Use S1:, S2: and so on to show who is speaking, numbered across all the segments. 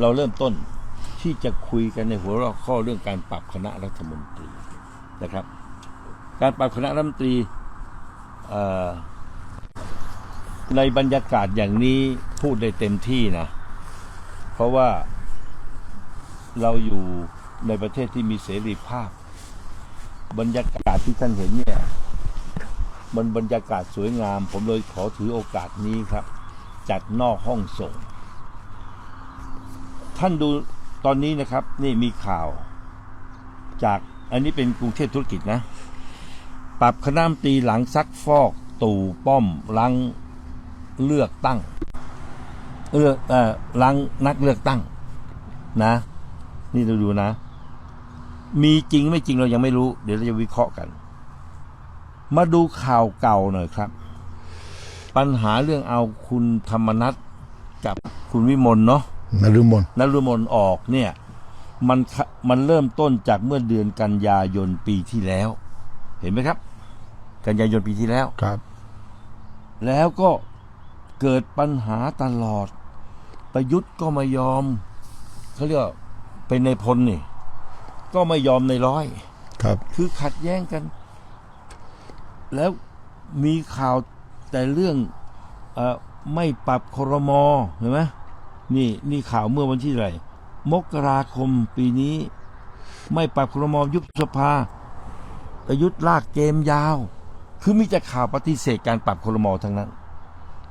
S1: เราเริ่มต้นที่จะคุยกันในหัวข้อเรื่องการปรับคณะรัฐมนตรีนะครับ การปรับคณะรัฐมนตรีในบรรยากาศอย่างนี้พูดได้เต็มที่นะ เพราะว่าเราอยู่ในประเทศที่มีเสรีภาพ บรรยากาศที่ท่านเห็นเนี่ยมันบรรยากาศสวยงาม ผมเลยขอถือโอกาสนี้ครับ จัดนอกห้องส่ง ท่านดูตอนนี้นะครับ นี่มีข่าว จากอันนี้เป็นกรุงเทพธุรกิจนะ ปรับคณะมนตีหลังซักฟอกตู่ป้อมลังเลือกตั้งเลือกเอ่อลังนักเลือกตั้ง นะ นี่เราดูนะ มีจริงไม่จริงเรายังไม่รู้ เดี๋ยวเราจะวิเคราะห์กัน มาดูข่าวเก่าหน่อยครับ ปัญหาเรื่องเอาคุณธรรมนัทกับคุณวิมลเนาะ
S2: นฤมล
S1: นรุมนออกเนี่ยมันขะมันเริ่มต้นจากเมื่อเดือนกันยายนปีที่แล้ว เห็นไหมครับ กันยายนปีที่แล้ว
S2: ครับ
S1: แล้วก็เกิดปัญหาตลอด ประยุทธ์ก็ไม่ยอมเขาเรียกว่าเป็นในพลนี่ ก็ไม่ยอมในร้อย
S2: ครับ
S1: คือขัดแย้งกัน แล้วมีข่าวแต่เรื่องเออไม่ปรับครมอเห็นไหม นี่นี่ข่าวเมื่อวันที่ไหนมกราคมปีนี้ ไม่ปรับครมอยุบสภาประยุทธ์ลากเกมยาว คือมีแต่ข่าวปฏิเสธการปรับครมอทั้งนั้น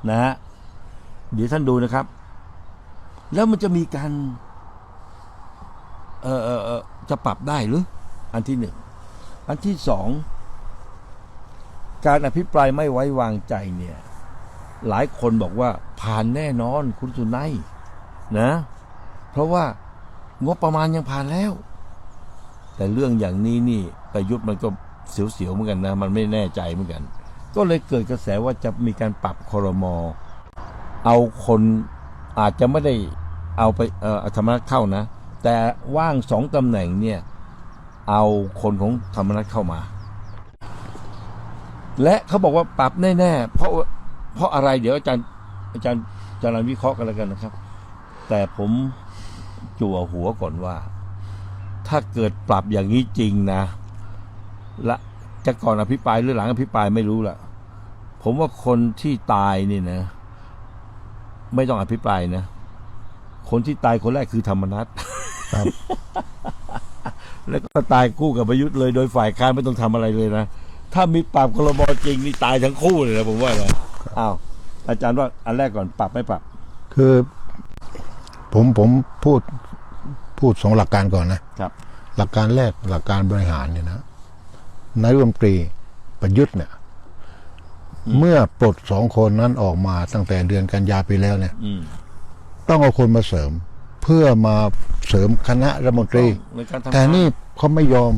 S1: นะฮะเดี๋ยวท่านดูนะครับ แล้วมันจะมีการเออเออเออจะปรับได้หรือ อันที่หนึ่งอันที่สองการอภิปรายไม่ไว้วางใจเนี่ย หลายคนบอกว่าผ่านแน่นอนคุณสุนัย นะ เพราะว่างบประมาณยังผ่านแล้ว แต่เรื่องอย่างนี้นี่ประยุทธ์มันก็เสียวๆเหมือนกันนะ มันไม่แน่ใจเหมือนกัน ก็เลยเกิดกระแสว่าจะมีการปรับคอรมอเอาคนอาจจะไม่ได้เอาไปเอ่อธรรมนัฐเข้านะ แต่ว่างสองตำแหน่งเนี่ย เอาคนของธรรมนัฐเข้ามา และเขาบอกว่าปรับแน่ๆเพราะเพราะอะไรเดี๋ยวอาจารย์อาจารย์อาจารย์วิเคราะห์กันแล้วกันนะครับ แต่ผมจั่วหัวก่อนว่า ถ้าเกิดปรับอย่างนี้จริงนะละจะก่อนอภิปรายหรือหลังอภิปรายไม่รู้ละผมว่าคนที่ตายนี่นะ ไม่ต้องอภิปรายนะ คนที่ตายคนแรกคือธรรมนัฐ
S2: ครับ
S1: แล้วก็ตายคู่กับประยุทธ์เลยโดยฝ่ายค้านไม่ต้องทำอะไรเลยนะ ถ้ามีปรับคลมอจริงนี่ตายทั้งคู่เลยนะผมว่านะอ้าวอาจารย์ว่าอันแรกก่อนปรับไม่ปรับ
S2: คือ ผมผมพูดพูดสองหลักการก่อนนะ
S1: ครับ
S2: หลักการแรกหลักการบริหารเนี่ยนะนายรัฐมนตรีประยุทธ์เนี่ย เมื่อปลดสองคนนั้นออกมาตั้งแต่เดือนกันยาปีแล้วเนี่ย
S1: อืม
S2: ต้องเอาคนมาเสริม เพื่อมาเสริมคณะรัฐมนตรี
S1: ในการทำงา
S2: แต่นี่เขาไม่ยอม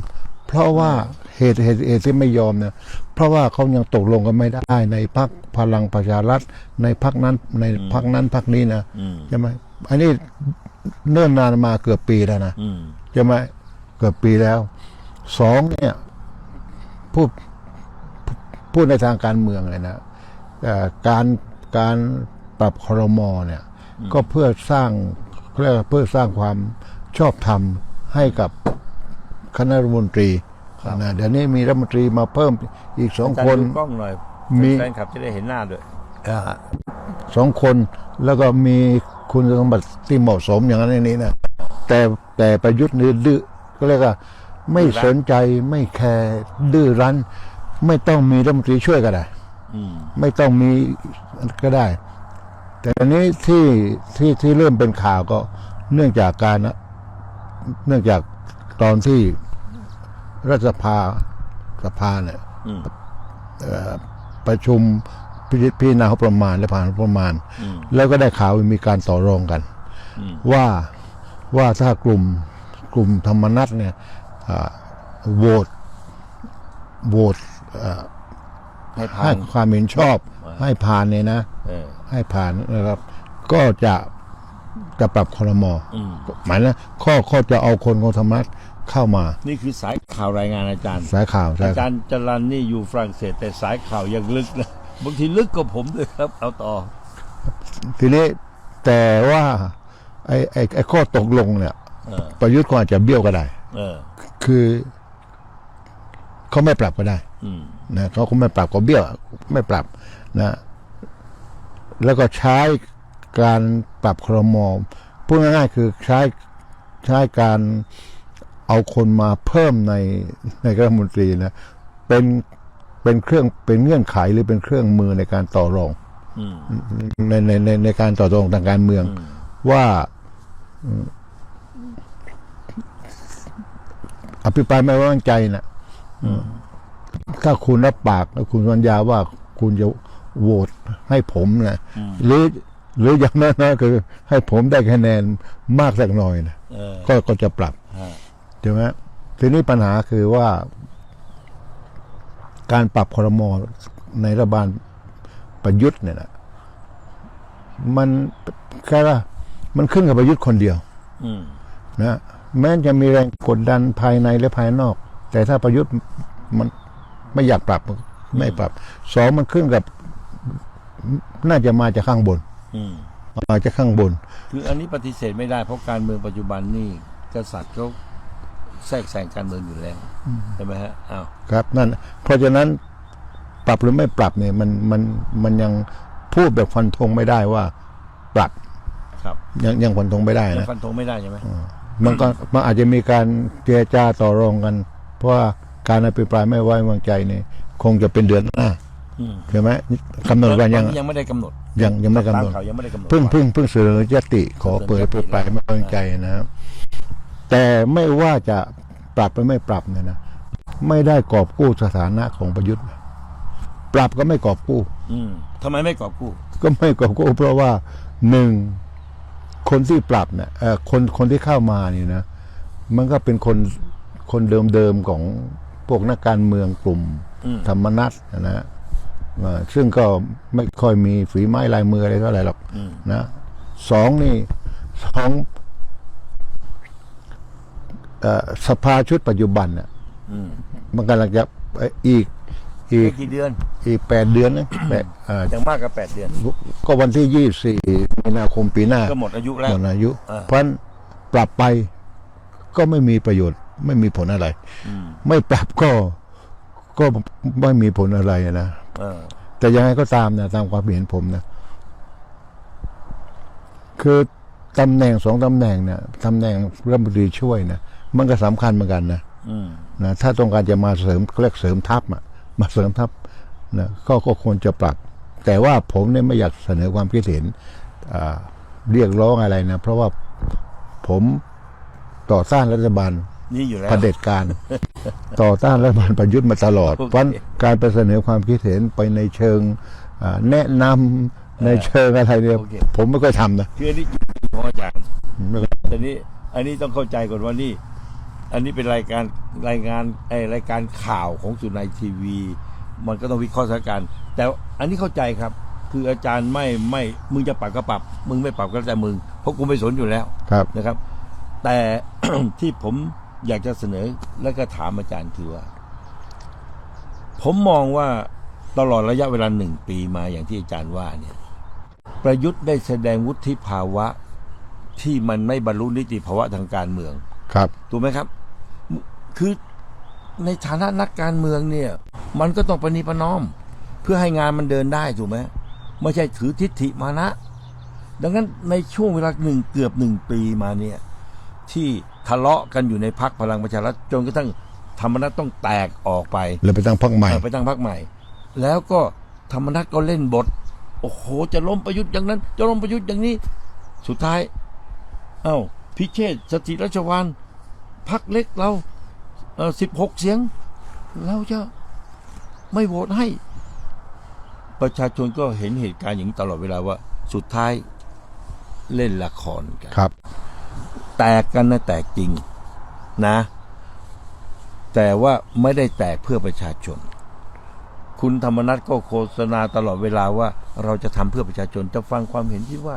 S2: เพราะว่าเหตุเหตุเหตุที่ไม่ยอมเนี่ย เพราะว่าเขายังตกลงกันไม่ได้ในพรรคพลังประชารัฐในพรรคนั้นในพรรคนั้นพรรคนี้นะ
S1: อืม
S2: ใช่ไหม อันนี้เนิ่นนานมาเกือบปีแล้วนะ
S1: อืม
S2: ใช่ไหมเกือบปีแล้วสองเนี่ยพูดพูดในทางการเมืองเลยนะเอ่อการการปรับครมเนี่ย ก็เพื่อสร้างเขาเรียกว่าเพื่อสร้างความชอบธรรมให้กับคณะรัฐมนตรีนะเดี๋ยวนี้มีรัฐมนตรีมาเพิ่มอีกสอง
S1: อาจาร
S2: ค
S1: ย์
S2: น
S1: ดูกล้องหน่อย
S2: มี
S1: แฟนคลับจะได้เห็นหน้าด้วย
S2: อ่าสองคนแล้วก็มี คุณสมบัติที่เหมาะสมอย่างนั้นอย่างนี้นะแต่แต่ประยุทธ์นี่ดื้อก็เรียกว่าไม่
S1: ดื้อรั้น
S2: สนใจไม่แคร์ดื้อรั้น ไม่ต้องมีรัฐมนตรีช่วยก็ได้
S1: อืม
S2: ไม่ต้องมีก็ได้ แต่อันนี้ที่ที่ที่เริ่มเป็นข่าวก็เนื่องจากการนะเนื่องจากตอนที่รัฐสภาสภาเนี่ย
S1: อืม
S2: เอ่อประชุม พิจพิจารณางบประมาณและผ่านงบประมาณ
S1: อืม
S2: แล้วก็ได้ข่าวว่ามีการต่อรองกัน
S1: อืม
S2: ว่าว่าถ้ากลุ่มกลุ่มธรรมนัตเนี่ยอ่าโหวตโหวตเอ่อ
S1: ให้ผ่า
S2: ให้
S1: น
S2: ความเห็นชอบ
S1: อ่า
S2: ให้ผ่านเนี่ยนะ
S1: เออ
S2: ให้ผ่านนะครับ ก็จะจะปรับคอรมอ
S1: อืม
S2: หมายนะข้อข้อจะเอาคนของธรรมนัตเข้ามา
S1: นี่คือสายข่าวรายงานอาจารย์
S2: สายข่าว
S1: อา
S2: ใช่
S1: จารย์จรันนี่อยู่ฝรั่งเศสแต่สายข่าวยังลึกนะ บางทีลึกกว่าผมเลยครับ เอาต่อ
S2: ทีนี้แต่ว่าไอ้ไอ้ไอ้ข้อตกลงเนี่ย
S1: เออ
S2: ประยุทธ์ก็อาจจะเบี้ยวก็ได้
S1: เออ
S2: คือเขาไม่ปรับก็ได้
S1: อืม
S2: นะเขาคงไม่ปรับก็เบี้ยวไม่ปรับนะแล้วก็ใช้การปรับครมพูดง่ายๆคือใช้ใช้การเอาคนมาเพิ่มในในรัฐมนตรีนะเป็น เป็นเครื่องเป็นเงื่อนไขหรือเป็นเครื่องมือในการต่อรอง
S1: อืม
S2: ในในในในการต่อรองทางการเมือง
S1: อืม
S2: ว่าอืมอภิปรายไม่ไว้วางใจนะอืมถ้าคุณรับปากแล้วคุณสัญญาว่าคุณจะโหวตให้ผมนะหรือหรืออย่างน้อยๆคือ ให้ผมได้คะแนนมากสักหน่อยนะ
S1: เออ
S2: ก็ก็จะปรับ
S1: ฮะ
S2: ใช่ไหมทีนี้ปัญหาคือว่า การปรับครมในรัฐบาลประยุทธ์เนี่ยนะมันแค่ว่ามันขึ้นกับประยุทธ์คนเดียว
S1: อืม
S2: นะแม้จะมีแรงกดดันภายในและภายนอก แต่ถ้าประยุทธ์มันไม่อยากปรับไม่ปรับสองมันขึ้นกับ น่าจะมาจากข้างบน
S1: อืม
S2: มาจากข้างบน
S1: คืออันนี้ปฏิเสธไม่ได้เพราะการเมืองปัจจุบันนี่กษัตริย์เขา แทรกแซงการเมืองอยู่แล้วใช่ไหมฮะอ้าว
S2: ครับนั่นเพราะฉะนั้นปรับหรือไม่ปรับเนี่ยมันมันมันยังพูดแบบฟันธงไม่ได้ว่าปรับ
S1: ครับ
S2: ยังยังฟันธงไม่ได้
S1: ยัง
S2: นะ
S1: ฟันธงไม่ได้ใช่ไหม
S2: มันก็มันอาจจะมีการเจรจาต่อรองกัน เพราะว่าการอภิปรายไม่ไว้วางใจเนี่ยคงจะเป็นเดือนหน้า
S1: อืม
S2: ใช่ไหมกำหนดวันยัง
S1: ตอนนี้ยังไม่ได้กำหนด
S2: ยังยังไม่กำหนด
S1: ตาข่าวยังไม่ได้กำหนด
S2: เพิ่ง
S1: ว่า
S2: เพิ่งเพิ่งเสนอยติขอเปิดอภิปรายไม่ไว้วางใจนะครับ แต่ไม่ว่าจะปรับหรือไม่ปรับเนี่ยนะไม่ได้กอบกู้สถานะของประยุทธ์ ปรับก็ไม่กอบกู้
S1: อืมทำไมไม่กอบกู้
S2: ก็ไม่กอบกู้เพราะว่าหนึ่งคนที่ปรับเนี่ยเอ่อคนคนที่เข้ามานี่นะ มันก็เป็นคนคนเดิมๆของพวกนักการเมืองกลุ่ม
S1: อืม
S2: ธรรมนัตนะฮะอ่าซึ่งก็ไม่ค่อยมีฝีไม้ลายมืออะไรเท่าไหร่หรอก
S1: อืม
S2: นะสองนี่สองเอ่อ สภาชุดปัจจุบันน่ะ
S1: อืม
S2: มันกำลังจะเอ่ออีกอี
S1: ไม่
S2: ก
S1: กี่เดือน
S2: อีกแปดเดือนนะแปดอ่า
S1: อย่างมากก็แปดเดือน
S2: ก็วันที่ยี่สี่มีนาคมปีหน้า
S1: ก็หมดอายุแล้ว
S2: หมดอายุ
S1: อ่า
S2: เพราะฉะนั้นปรับไปก็ไม่มีประโยชน์ ไม่มีผลอะไร
S1: อืม
S2: ไม่ปรับก็ก็ไม่มีผลอะไรนะ
S1: เออ
S2: แต่ยังไงก็ตามนะตามความเห็นผมนะ คือตำแหน่งสองตำแหน่งเนี่ยตำแหน่งรัฐมนตรีช่วยนะ มันก็สำคัญเหมือนกันนะ
S1: อืม
S2: นะถ้าต้องการจะมาเสริมเรียกเสริมทัพอะมาเสริมทัพนะก็ก็ควรจะปรับ แต่ว่าผมเนี่ยไม่อยากเสนอความคิดเห็นอ่าเรียกร้องอะไรนะ เพราะว่าผมต่อต้านรัฐบาล
S1: นี่อยู่แล้ว
S2: เผด็จการ ต่อต้านรัฐบาลประยุทธ์มาตลอด
S1: โอเค
S2: เพราะการไปเสนอความคิดเห็นไปในเชิงอ่าแนะนำในเชิงอะไรเนี่ย
S1: โอเค
S2: ผมไม่ค่อยทำนะ
S1: คืออันนี้ของอาจารย์
S2: ไม่ค่อย
S1: แต่นี้ อันนี้ต้องเข้าใจก่อนว่านี่ อันนี้เป็นรายการรายงานไอรายการข่าวของสุนัยทีวี มันก็ต้องวิเคราะห์สถานการณ์แต่อันนี้เข้าใจครับ คืออาจารย์ไม่ไม่มึงจะปรับก็ปรับ มึงไม่ปรับก็แล้วแต่มึงเพราะกูไม่สนอยู่แล้ว
S2: ครับ
S1: นะครับ แต่ ที่ผมอยากจะเสนอและก็ถามอาจารย์คือว่า ผมมองว่าตลอดระยะเวลาหนึ่งปีมาอย่างที่อาจารย์ว่าเนี่ย ประยุทธ์ได้แสดงวุฒิภาวะที่มันไม่บรรลุนิติภาวะทางการเมือง
S2: ครับ
S1: ถูกไหมครับ คือในฐานะนักการเมืองเนี่ย มันก็ต้องประนีประนอม เพื่อให้งานมันเดินได้ถูกไหมไม่ใช่ถือทิฏฐิมานะ ดังนั้นในช่วงเวลาหนึ่งเกือบหนึ่งปีมาเนี่ย ที่ทะเลาะกันอยู่ในพักพลังประชารัฐจนกระทั่งธรรมนัตต้องแตกออกไป
S2: เลยไปตั้งพรรคใหม่
S1: เออไปตั้งพักใหม่ แล้วก็ธรรมนัตก็เล่นบท โอ้โห จะล้มประยุทธ์อย่างนั้น จะล้มประยุทธ์อย่างนี้ สุดท้าย เอ้า พิเชษฐ์สถิรัชวานพักเล็กเราเออสิบหกเสียง เราจะไม่โหวตให้ ประชาชนก็เห็นเหตุการณ์อย่างนี้ตลอดเวลาว่า สุดท้ายเล่นละครกัน
S2: ครับ
S1: แตกกันนะแตกจริงนะ แต่ว่าไม่ได้แตกเพื่อประชาชน คุณธรรมนัฐก็โฆษณาตลอดเวลาว่า เราจะทำเพื่อประชาชนจะฟังความเห็นที่ว่า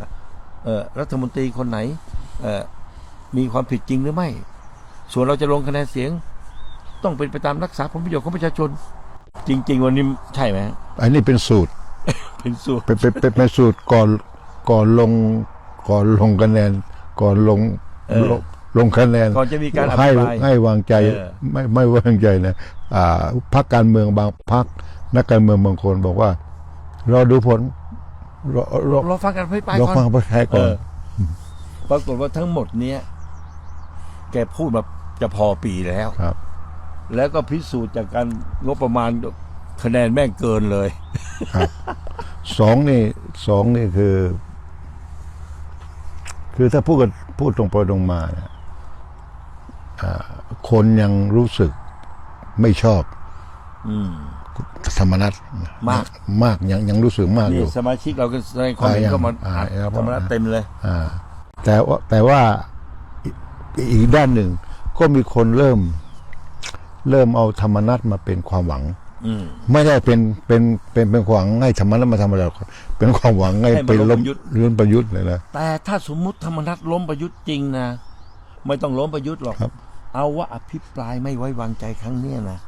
S1: เอ่อรัฐมนตรีคนไหนเอ่อ มีความผิดจริงหรือไม่ ส่วนเราจะลงคะแนนเสียง ต้องเป็นไปตามรักษาผลประโยชน์ของประชาชน จริง ๆ วันนี้ใช่ไหม
S2: อันนี้เป็นสูตร
S1: เป็นสูตร
S2: เป็นเป็นเป็นเป็นสูตรก่อนก่อนลงก่อนลงคะแนนก่อนลง
S1: เออ
S2: ลงลงคะแนน
S1: ก่อนจะมีการอ
S2: ให้
S1: ภิปราย
S2: ให้วางใจ
S1: เออ
S2: ไม่ไม่วางใจนะอ่าพักการเมืองบางพักนักการเมืองบางคนบอกว่ารอดูผลรอรอ
S1: รอฟังการอภิปราย
S2: รอ
S1: ก่อน
S2: ฟังประชา
S1: เอ
S2: ก่อน
S1: อปรากฏว่าทั้งหมดเนี้ย แกพูดมาจะพอปีแล้ว
S2: ครับ
S1: แล้วก็พิสูจน์จากการงบประมาณคะแนนแม่งเกินเลย
S2: สองนี่สองนี่คือ คือถ้าพูดกันพูดตรงไปตรงมาเนี่ยอ่าคนยังรู้สึกไม่ชอบ
S1: อืม
S2: ธรรมนัต
S1: มาก
S2: มากยังยังรู้สึกมากอ
S1: นี่
S2: ยู่
S1: สมาชิกเราก็แสดงความเห็น
S2: อ่า
S1: ก็มา
S2: อ่า
S1: อัด
S2: แล้วก็
S1: ธรรมนัตเต็มเลย
S2: อ่าแต่ว่าแต่ว่า อีอีกด้านหนึ่ง ก็มีคนเริ่ม เริ่มเอาธรรมนัตมาเป็นความหวัง
S1: อืม
S2: ไม่ได้เป็นเป็นเป็นเป็นความหวังให้ธรรมนัตมาทำอะไรหรอกเป็นความหวังให้
S1: ให้มา
S2: ไป
S1: ล้
S2: ล้
S1: ม
S2: ม
S1: ประยุทธ์
S2: ล้มประยุทธ์เลยนะ
S1: แต่ถ้าสมมุติธรรมนัตล้มประยุทธ์จริงนะ ไม่ต้องล้มประยุทธ์หรอก
S2: ครับ
S1: เอาว่าอภิปรายไม่ไว้วางใจครั้งเนี้ยนะ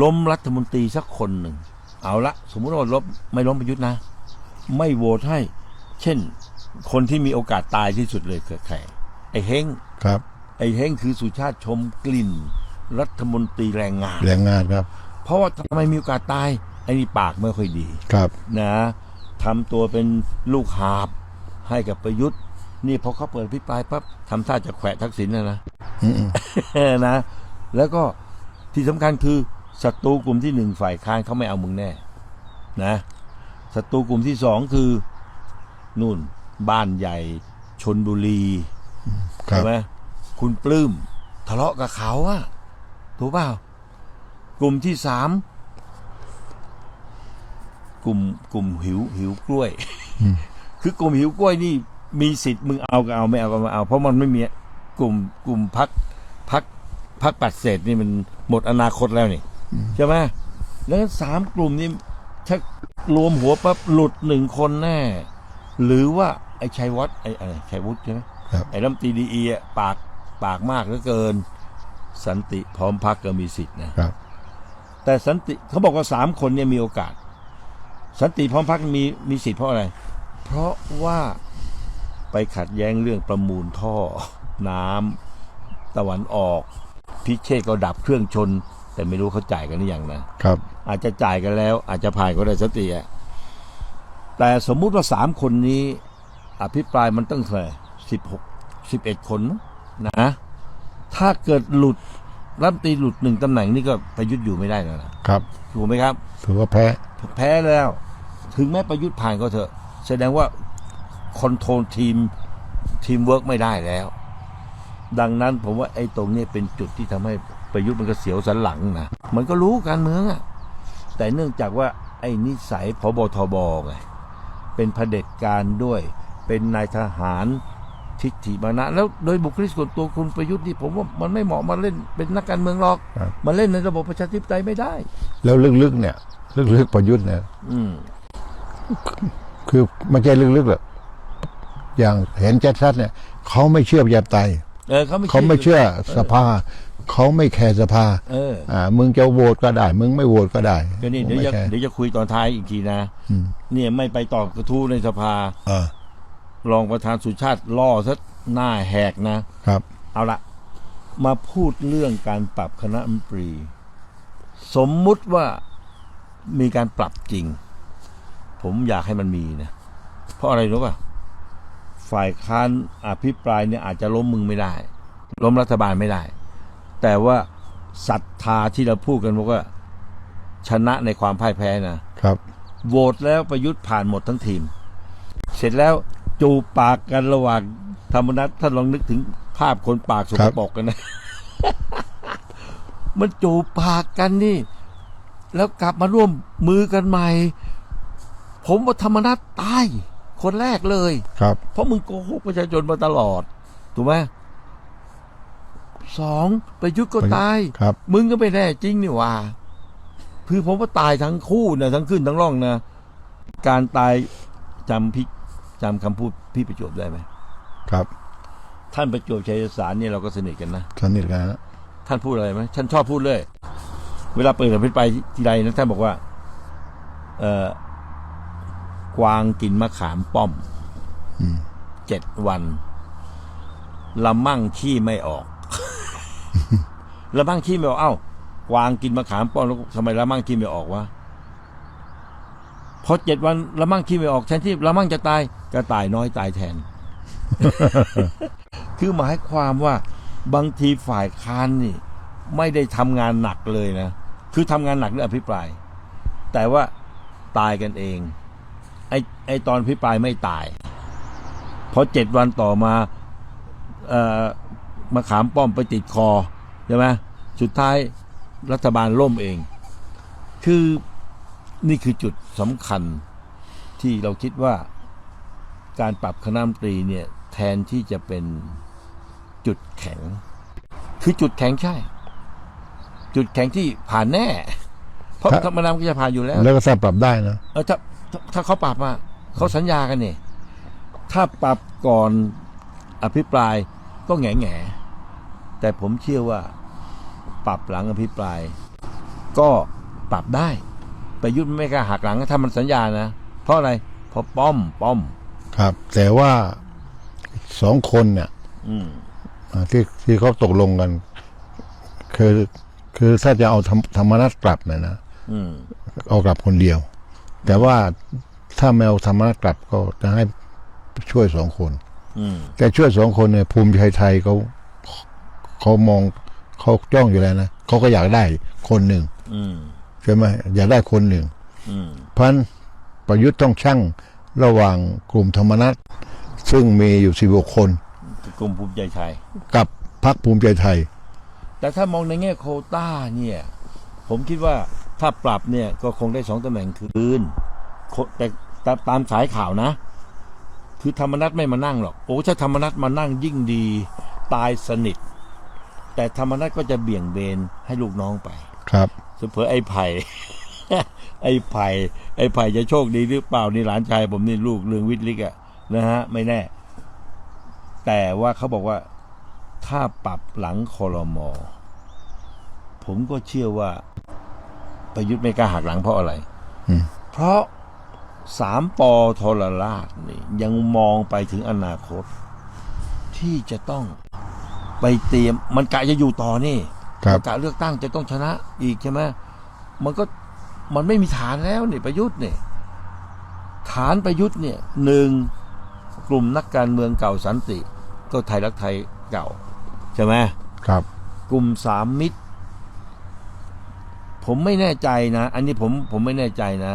S1: ล้มรัฐมนตรีสักคนหนึ่ง เอาละสมมุติว่าล้มไม่ล้มประยุทธ์นะ ไม่โหวตให้ เช่น คนที่มีโอกาสตายที่สุดเลยคือใคร ไอ้เฮง
S2: ครับ
S1: ไอ้เฮงคือสุชาติชมกลิ่น รัฐมนตรีแรงงาน
S2: แรงงานครับ
S1: เพราะว่าทำไมมีโอกาสตายไอ้นี่ปากไม่ค่อยดี
S2: ครับ
S1: นะทำตัวเป็นลูกหาบให้กับประยุทธ์ นี่พอเขาเปิดพิปรายปั๊บทำท่าจะแขวะทักษิณนะนะ
S2: อืม
S1: นะ แล้วก็ที่สำคัญคือศัตรูกลุ่มที่หนึ่งฝ่ายค้านเขาไม่เอามึงแน่ นะศัตรูกลุ่มที่สองคือ นู่น บ้านใหญ่ชนบุรี
S2: ครั
S1: ใช่
S2: บ
S1: ไหมคุณปลื้มทะเลาะกับเขาอะถูกเปล่ากลุ่มที่สามกลุ่มกลุ่มหิวหิวกล้วย คือกลุ่มหิวกล้วยนี่มีสิทธิ์มึงเอาก็เอาไม่เอาก็ไม่เอา เพราะมันไม่มีกลุ่มกลุ่มพักพักพักปัดเศษนี่มันหมดอนาคตแล้วนี่ใช่ไหมแล้วสามกลุ่มนี้ถ้ารวมหัวปั๊บหลุดหนึ่งคนแน่ หรือว่าไอ้ชัยวัฒน์ไอ้อะไรชัยวุฒิใช่ไหม
S2: ครับ
S1: ไอ้ลำตรีดีอะปากปากมากเหลือเกิน สันติพร้อมพักก็มีสิทธิ์นะ
S2: ครับ
S1: แต่สันติเขาบอกว่าสามคนเนี่ยมีโอกาส สันติพร้อมพักมีมีสิทธิ์เพราะอะไร เพราะว่าไปขัดแย้งเรื่องประมูลท่อน้ำตะวันออก พิเชษก็ดับเครื่องชน แต่ไม่รู้เขาจ่ายกันหรือยังนะ
S2: ครับ
S1: อาจจะจ่ายกันแล้ว อาจจะผ่านก็ได้สติอะแต่สมมุติว่าสามคนนี้ อภิปรายมันตั้งเท่าไหร่ สิบหกสิบเอ็ดคนมั้งนะ ถ้าเกิดหลุดรัฐมนตรีหลุดหนึ่งตำแหน่งนี่ก็ประยุทธ์อยู่ไม่ได้แล้วนะครับ ถูกไหมครับ
S2: ถือว่าแพ้
S1: แพ้แล้ว ถึงแม้ประยุทธ์ผ่านก็เถอะ แสดงว่าคอนโทรลทีมทีมเวิร์กไม่ได้แล้ว ดังนั้นผมว่าไอ้ตรงเนี้ยเป็นจุดที่ทำให้ประยุทธ์มันก็เสียวสันหลังนะมันก็รู้การเมืองอะแต่เนื่องจากว่าไอ้นิสัยพบทบไงเป็นเผด็จการด้วย เป็นนายทหาร ทิฏฐิมานะ แล้วโดยบุคลิกส่วนตัวคุณประยุทธ์นี่ผมว่ามันไม่เหมาะมาเล่นเป็นนักการเมืองหรอก
S2: ครับ
S1: มาเล่นในระบบประชาธิปไตยไม่ได้
S2: แล้วลึกๆเนี่ยลึกๆประยุทธ์เนี่ย
S1: อืม
S2: คือไม่ใช่ลึกๆหรอกอย่างเห็นชัดๆเนี่ยเขาไม่เชื่อประชาธิปไตย
S1: เออเขาไม่
S2: เขาไม่เชื่อสภาเขาไม่แคร์สภา
S1: เออ
S2: อ่ามึงจะโหวตก็ได้ มึงไม่โหวตก็ได้
S1: ก็นี่เดี๋ยว
S2: ไม่
S1: จะ
S2: แคร์
S1: เดี๋ยวจะคุยตอนท้ายอีกทีนะ
S2: อืม
S1: เนี่ยไม่ไปตอบกระทู้ในสภา
S2: เออ
S1: รองประธานสุชาติล่อซะหน้าแหกนะ
S2: ครับ
S1: เอาละมาพูดเรื่องการปรับคณะรัฐมนตรี สมมุติว่ามีการปรับจริง ผมอยากให้มันมีนะ เพราะอะไรรู้ป่ะฝ่ายค้านอภิปรายเนี่ยอาจจะล้มมึงไม่ได้ ล้มรัฐบาลไม่ได้ แต่ว่าศรัทธาที่เราพูดกันบอกว่าชนะในความพ่ายแพ้นะ
S2: ครับ
S1: โหวตแล้วประยุทธ์ผ่านหมดทั้งทีม เสร็จแล้ว จูบปากกันระหว่างธรรมนัตท่านลองนึกถึงภาพคนปากสกปรกกันนะ มันจูบปากกันนี่ แล้วกลับมาร่วมมือกันใหม่ ผมว่าธรรมนัตตาย คนแรกเลย
S2: ครับ
S1: เพราะมึงโกหกประชาชนมาตลอด ถูกไหมสองประยุทธ์ก็ตาย
S2: ครับ
S1: มึงก็ไม่แน่จริงนี่หว่าคือผมว่าตายทั้งคู่นะทั้งขึ้นทั้งล่องนะ การตายจำพี่ จำคำพูดพี่ประจวบได้ไหม
S2: ครับ
S1: ท่านประจวบชัยสารเนี่ยเราก็สนิทกันนะ
S2: สนิทกันนะ
S1: ท่านพูดอะไรไหมท่านชอบพูดเลย เวลาเปิดอภิปรายทีใดนะท่านบอกว่า เอ่อกวางกินมะขามป้อม
S2: อืม
S1: เจ็ดวันละมั่งขี้ไม่ออกละมั่งขี้ไม่ออกเอ้ากวางกินมะขามป้อมแล้วทำไมละมั่งขี้ไม่ออกวะ พอเจ็ดวันละมั่งขี้ไม่ออกแทนที่ละมั่งจะตายก็ตายน้อยตายแทน คือหมายความว่าบางทีฝ่ายค้านนี่ ไม่ได้ทำงานหนักเลยนะ คือทำงานหนักเรื่องอภิปราย แต่ว่าตายกันเอง ไอ้ไอ้ตอนอภิปรายไม่ตาย พอเจ็ดวันต่อมาเอ่อมาขามป้อมไปติดคอใช่ไหมสุดท้ายรัฐบาลล่มเอง คือ นี่คือจุดสำคัญที่เราคิดว่าการปรับคณะรัฐมนตรีเนี่ยแทนที่จะเป็นจุดแข็ง คือจุดแข็งใช่ จุดแข็งที่ผ่านแน่ เพราะ
S2: ครับ
S1: ธรรมดามันก็จะผ่านอยู่แล้ว
S2: แล้วก็ถ้าปรับได้นะ
S1: เออถ้าถ้าถ้าเขาปรับอะเขาสัญญากันเนี่ยถ้าปรับก่อนอภิปรายก็แง่แง่ๆแต่ผมเชื่อว่า ปรับหลังอภิปราย ก็ปรับได้ ประยุทธ์ไม่กล้าหักหลังถ้ามันสัญญานะ เพราะอะไรเพราะป้อมป้อม
S2: ครับ แต่ว่าสองคนเนี่ย
S1: อืม
S2: อ่าที่ที่เขาตกลงกัน คือคือถ้าจะเอาธรรมธรรมนัตกลับเนี่ยนะ
S1: อืม
S2: เอากลับคนเดียว แต่ว่าถ้าไม่เอาธรรมนัตกลับก็จะให้ช่วยสองคน
S1: อืม
S2: แต่ช่วยสองคนเนี่ยภูมิใจไทยเขาเขามองเขาจ้องอยู่แล้วนะเขาก็อยากได้คนหนึ่ง
S1: อืม
S2: ใช่ไหมอยากได้คนหนึ่ง
S1: อืม
S2: เพราะฉะนั้นประยุทธ์ต้องชั่งระหว่างกลุ่มธรรมนัตซึ่งมีอยู่สิบกคน
S1: กลุ่มภูมิใจไทย
S2: กับพรรคภูมิใจไทย
S1: แต่ถ้ามองในแง่โควต้าเนี่ย ผมคิดว่าถ้าปรับเนี่ยก็คงได้สองตำแหน่งคืนโคแต่แต่ตามสายข่าวนะ คือธรรมนัตไม่มานั่งหรอกโอ้ถ้าธรรมนัตมานั่งยิ่งดีตายสนิท แต่ธรรมนัตก็จะเบี่ยงเบนให้ลูกน้องไป
S2: ครับ
S1: เผลอๆไอ้ไผ่ ไอ้ไผ่ ไอ้ไผ่จะโชคดีหรือเปล่านี่หลานชายผมนี่ลูกเรืองวิทย์ลิกอะนะฮะ ไม่แน่ แต่ว่าเขาบอกว่าถ้าปรับหลังคอรมอผมก็เชื่อว่าประยุทธ์ไม่กล้าหักหลังเพราะอะไร
S2: อืม
S1: เพราะสามปอทรราชนี่ ยังมองไปถึงอนาคต ที่จะต้องไปเตรียมมันกะจะอยู่ต่อนี่
S2: ครับ
S1: กะเลือกตั้งจะต้องชนะอีกใช่ไหมมันก็มันไม่มีฐานแล้วนี่ประยุทธ์เนี่ยฐานประยุทธ์เนี่ยหนึ่งกลุ่มนักการเมืองเก่าสันติ ก็ไทยรักไทยเก่าใช่ไหม
S2: ครับ
S1: กลุ่มสามมิตร ผมไม่แน่ใจนะ อันนี้ผมผมไม่แน่ใจนะ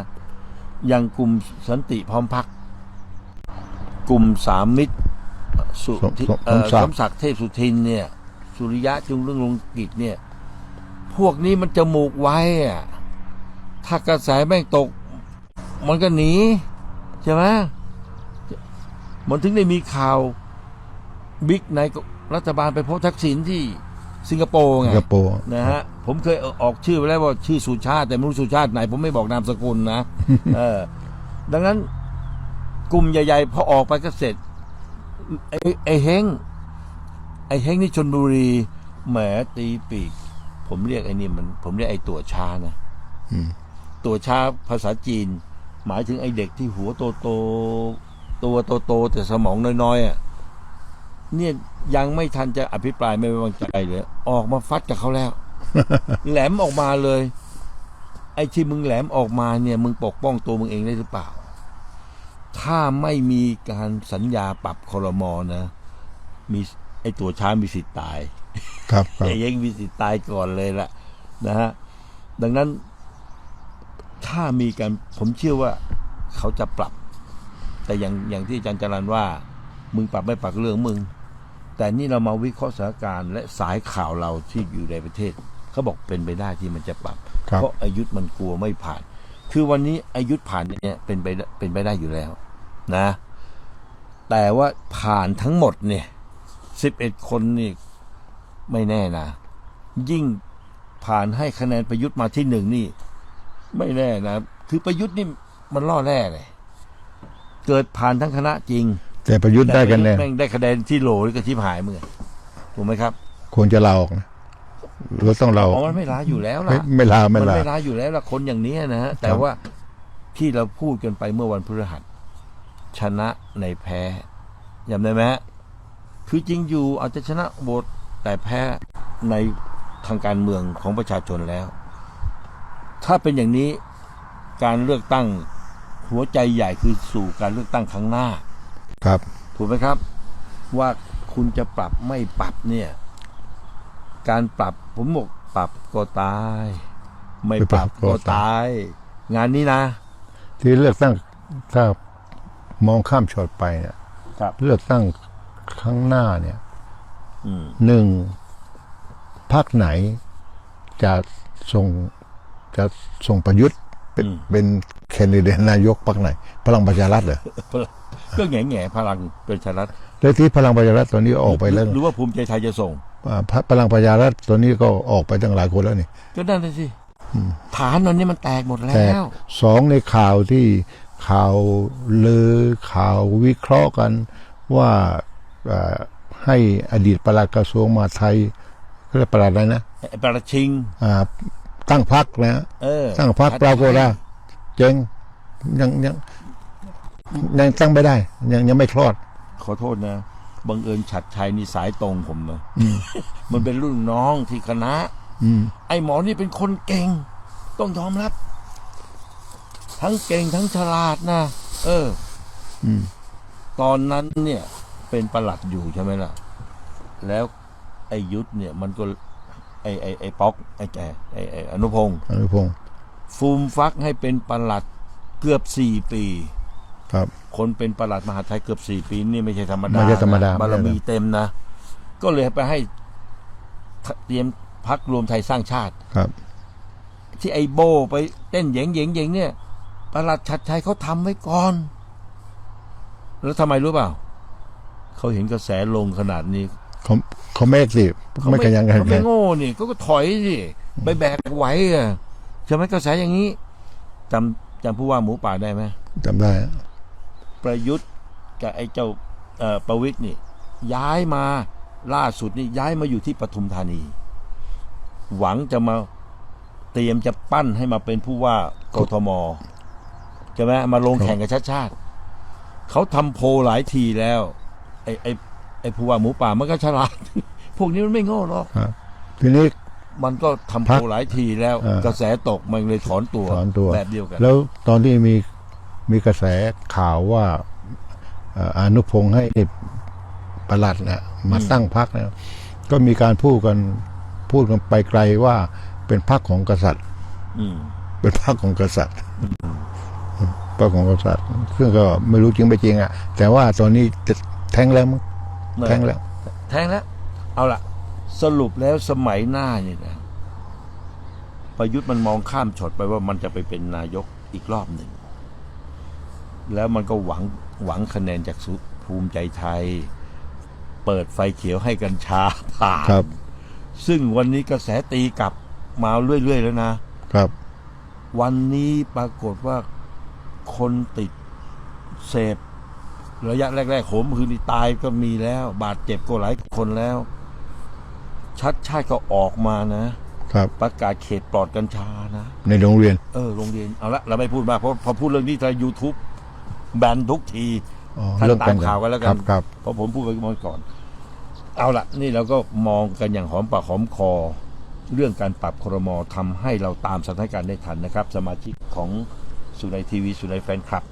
S1: อย่างกลุ่มสันติพร้อมพัก กลุ่มสามมิตรสุทิ
S2: สม
S1: เอ่อ
S2: สมศักดิ์
S1: สมศักดิ์เทพสุทินเนี่ย สุริยะจุงเรื่องลงกิจเนี่ย พวกนี้มันจมูกไว้อะถ้ากระแสแม่งตก มันก็หนีใช่ไหมมันถึงได้มีข่าวบิ๊กในรัฐบาลไปพบทักษิณที่สิงคโปร์
S2: สิ
S1: ไง
S2: งคโปร์
S1: นะฮะผมเคยออกชื่อไปแล้วว่าชื่อสุชาติ แต่ไม่รู้สุชาติไหน ผมไม่บอกนามสกุลนะเออ ดังนั้นกลุ่มใหญ่ๆพอออกไปก็เสร็จไอ้ไอ้เฮง ไอ้เฮงนี่ชนบุรีแหมตีปีก ผมเรียกไอ้นี่มัน ผมเรียกไอ้ตัวช้านะ
S2: อืม
S1: ตัวช้าภาษาจีน หมายถึงไอ้เด็กที่หัวโตโตๆตัวโตโตๆแต่สมองน้อยๆอะเนี่ยยังไม่ทันจะอภิปรายไม่ไว้วางใจเลยออกมาฟัดกับเขาแล้ว แหลมออกมาเลย ไอ้ที่มึงแหลมออกมาเนี่ย มึงปกป้องตัวมึงเองได้หรือเปล่า ถ้าไม่มีการสัญญาปรับคอรมอนะ มี ไอ้ตัวช้ามีสิทธิ์ตาย
S2: ครับครับ
S1: ไอ้เยังมีสิทธิ์ตายก่อนเลยล่ะ นะฮะ ดังนั้น ถ้ามีการผมเชื่อว่าเขาจะปรับ แต่อย่างอย่างที่อาจารย์จรันว่า มึงปรับไม่ปรับเรื่องมึง แต่นี่เรามาวิเคราะห์สถานการณ์และสายข่าวเราที่อยู่ในประเทศ เขาบอกเป็นไปได้ที่มันจะปรับ
S2: ครับ
S1: เพราะอายุธมันกลัวไม่ผ่าน คือวันนี้อายุธผ่านเนี่ยเป็นไปได้เป็นไปได้อยู่แล้ว นะ แต่ว่าผ่านทั้งหมดเนี่ย สิบเอ็ดคนนี่ไม่แน่นะ ยิ่งผ่านให้คะแนนประยุทธ์มาที่หนึ่งนี่ ไม่แน่นะคือประยุทธ์นี่มันล่อแร่เลย เกิดผ่านทั้งคณะจริง
S2: แต่ประยุทธ์ได้กันแน่
S1: แม่งได้คะแนนที่โหลนี่ก็ชิบหายมึงอะถูกไหมครับ
S2: ควรจะลาออกนะหรือต้องเรา
S1: อ๋อมันไม่ล้าอยู่แล้ว
S2: ไม่
S1: ล่ะ
S2: ไม่ลาไม่
S1: มัน
S2: ลา
S1: ไม่ร้ายอยู่แล้วละคนอย่างนี้นะฮะแต่ว่าที่เราพูดกันไปเมื่อวันพฤหัสชนะในแพ้จำได้ไหมฮะ คือจริงอยู่อาจจะชนะโหวตแต่แพ้ในทางการเมืองของประชาชนแล้ว ถ้าเป็นอย่างนี้การเลือกตั้งหัวใจใหญ่คือสู่การเลือกตั้งครั้งหน้า
S2: ครับ
S1: ถูกไหมครับ ว่าคุณจะปรับไม่ปรับเนี่ย การปรับผมบอกปรับก็ตาย ไม่ปรับก็ตาย งานนี้นะ
S2: ที่เลือกตั้งถ้ามองข้ามช็อตไปเนี่ย
S1: ครับ
S2: เลือกตั้ง ครั้งหน้าเนี่ย
S1: อืม
S2: หนึ่งพรรคไหนจะส่งจะส่งประยุทธ์เป็นเป็นแคนดิเดตนายกพรรคไหน พลังประชารัฐเหรอ
S1: ก็แง่แง่ๆพลังประชารัฐ
S2: แล้วที่พลังประชารัฐตอนนี้ออกไปแล้ว
S1: หรือว่าภูมิใจไทยจะส่ง
S2: อ่าพรรคพลังประชารัฐตอนนี้ก็ออกไปตั้งหลายคนแล้วนี่
S1: ก็นั่นน่ะสิฐานตอนนี้มันแตกหมดแล้
S2: แต่
S1: ว
S2: สองในข่าวที่ข่าวลือข่าววิเคราะห์กันว่าเอ่อ ให้อดีตปลัดกระทรวงมหาดไทยเขาเรียกปลัดอะไรนะ
S1: ไอ้ประชิง
S2: อ่าตั้งพักนะ
S1: เออ
S2: ตั้งพักปรากฏว่าเจ๊งยังยังยังตั้งไม่ได้ ยังยังไม่คลอด
S1: ขอโทษนะบังเอิญฉัดชัยนี่สายตรงผมนะมันเป็นรุ่นน้องที่คณะ
S2: อืม
S1: ไอ้หมอนี่เป็นคนเก่ง ต้องยอมรับ ทั้งเก่งทั้งฉลาดนะเออ
S2: อืม
S1: ตอนนั้นเนี่ย เป็นประหลัดอยู่ใช่ไหมล่ะ แล้วไอ้ยุทธเนี่ยมันก็ ไอ้ไอ้ไอ้ป๊อกไอ้แกไอ้ไอ้อนุพงศ์
S2: อนุพงศ์
S1: ฟูมฟักให้เป็นประหลัดเกือบสี่ปี
S2: ครับ
S1: คนเป็นประหลัดมหาดไทยเกือบสี่ปีนี่ไม่ใช่ธรรมดา
S2: ไม่ใช่ธรรมดา
S1: นะบารมี
S2: ไม่ใช่
S1: เต็มนะ ก็เลยไปให้เตรียมพักรวมไทยสร้างชาติ
S2: ครับ
S1: ที่ไอ้โบไปเต้นเหยงเหยงเหยงเนี่ยประหลัดชัดชัยเขาทำไว้ก่อน แล้วทำไมรู้เปล่า เขาเห็นกระแสลงขนาดนี้
S2: เขาเขาไม่สิ
S1: เขา
S2: ไม่กันยังกัน
S1: เขาไม่โง่นี่เขาก็ถอยสิไปแบกไหวอะใช่ไหมกระแสอย่างนี้จำจำผู้ว่าหมูป่าได้ไหม
S2: จำได้
S1: ประยุทธ์กับไอ้เจ้าเอ่อประวิตยนี่ ย้ายมาล่าสุดนี่ย้ายมาอยู่ที่ปทุมธานี หวังจะมาเตรียมจะปั้นให้มาเป็นผู้ว่ากทมใช่ไหมมาลงแข่งกับชาติชาติเขาทำโพลหลายทีแล้ว ไอ้ไอ้ไอ้ผู้ว่าหมูป่ามันก็ฉลาด พวกนี้มันไม่โง่หรอก
S2: ครับทีนี้
S1: มันก็ทำโพ
S2: พั
S1: ล
S2: ก
S1: หลายทีแล้ว
S2: เออ
S1: กระแสตกมันเลยถอนตัว
S2: ถอนตัว
S1: แบบเดียวกัน
S2: แล้วตอนที่มีมีกระแสข่าวว่าเอ่ออนุพงศ์ให้ประหลัดเนี่ยมาตั้งพักเนี่ยก็มีการพูดกันพูดกันไปไกลว่าเป็นพักของกษัตริย์
S1: อืม
S2: เป็นพรรคของกษัตริย์พรรคของกษัตริย์ซึ่งก็ไม่รู้จริงไม่จริงอะแต่ว่าตอนนี้จะ แทงแล้วมั้งแทงแล้ว
S1: แทงแล้ว เอาล่ะ สรุปแล้วสมัยหน้าเนี่ยนะประยุทธ์มันมองข้ามช็อตไปว่ามันจะไปเป็นนายกอีกรอบหนึ่ง แล้วมันก็หวังหวังคะแนนจากสุภูมิใจไทย เปิดไฟเขียวให้กัญชาผ่าน
S2: ครับ
S1: ซึ่งวันนี้กระแสตีกลับมาเรื่อย ๆ แล้วนะ
S2: ครับ
S1: วันนี้ปรากฏว่าคนติดเสพ ระยะแรกๆโหมคือนี่ตายก็มีแล้ว บาดเจ็บก็หลายคนแล้ว ชัดชาติก็ออกมานะ
S2: ครับ
S1: ประกาศเขตปลอดกัญชานะ
S2: ในโรงเรียน
S1: เออโรงเรียนเอาละเราไม่พูดมากเพราะพอพูดเรื่องนี้ทางยูทูบแบนทุกที
S2: อ๋อ
S1: ท่าน
S2: เรื่อง
S1: ตามข่าวกันแล้วกัน
S2: ครับครับ
S1: เพราะผมพูดไปเมื่อก่อน เอาละนี่เราก็มองกันอย่างหอมปากหอมคอ เรื่องการปรับครมทำให้เราตามสถานการณ์ได้ทันนะครับ สมาชิกของสุนัยทีวีสุนัยแฟนคลับ